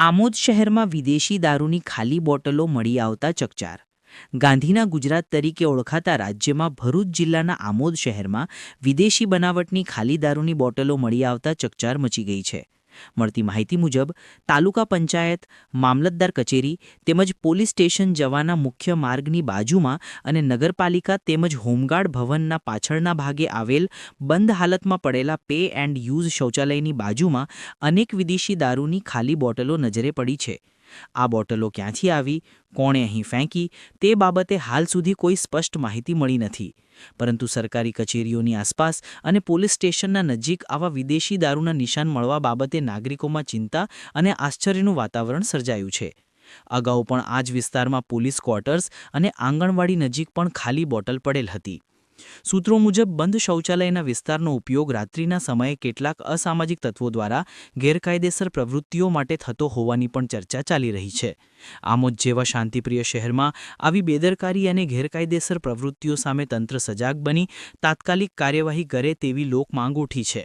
આમોદ શહેરમાં વિદેશી દારૂની ખાલી બોટલો મળી આવતા ચકચાર. ગાંધીના ગુજરાત તરીકે ઓળખાતા રાજ્યમાં ભરૂચ જિલ્લાના આમોદ શહેરમાં વિદેશી બનાવટની ખાલી દારૂની બોટલો મળી આવતા ચકચાર મચી ગઈ છે. મળતી માહિતી મુજબ, તાલુકા પંચાયત, મામલતદાર કચેરી તેમજ પોલીસ સ્ટેશન જવાના મુખ્ય માર્ગની બાજુમાં અને નગરપાલિકા તેમજ હોમગાર્ડ ભવનના પાછળના ભાગે આવેલ બંધ હાલતમાં પડેલા પે એન્ડ યુઝ શૌચાલયની બાજુમાં અનેક વિદેશી દારૂની ખાલી બોટલો નજરે પડી છે. આ બોટલો ક્યાંથી આવી, કોણે અહીં ફેંકી, તે બાબતે હાલ સુધી કોઈ સ્પષ્ટ માહિતી મળી નથી. પરંતુ સરકારી કચેરીઓની આસપાસ અને પોલીસ સ્ટેશનના નજીક આવા વિદેશી દારૂના નિશાન મળવા બાબતે નાગરિકોમાં ચિંતા અને આશ્ચર્યનું વાતાવરણ સર્જાયું છે. અગાઉ પણ આ જ વિસ્તારમાં પોલીસ ક્વાર્ટર્સ અને આંગણવાડી નજીક પણ ખાલી બોટલ પડેલ હતી. સૂત્રો મુજબ, બંધ શૌચાલયના વિસ્તારનો ઉપયોગ રાત્રિના સમયે કેટલાક અસામાજિક તત્વો દ્વારા ગેરકાયદેસર પ્રવૃત્તિઓ માટે થતો હોવાની પણ ચર્ચા ચાલી રહી છે. આમોદ જેવા શાંતિપ્રિય શહેરમાં આવી બેદરકારી અને ગેરકાયદેસર પ્રવૃત્તિઓ સામે તંત્ર સજાગ બની તાત્કાલિક કાર્યવાહી કરે તેવી લોક માંગ ઉઠી છે.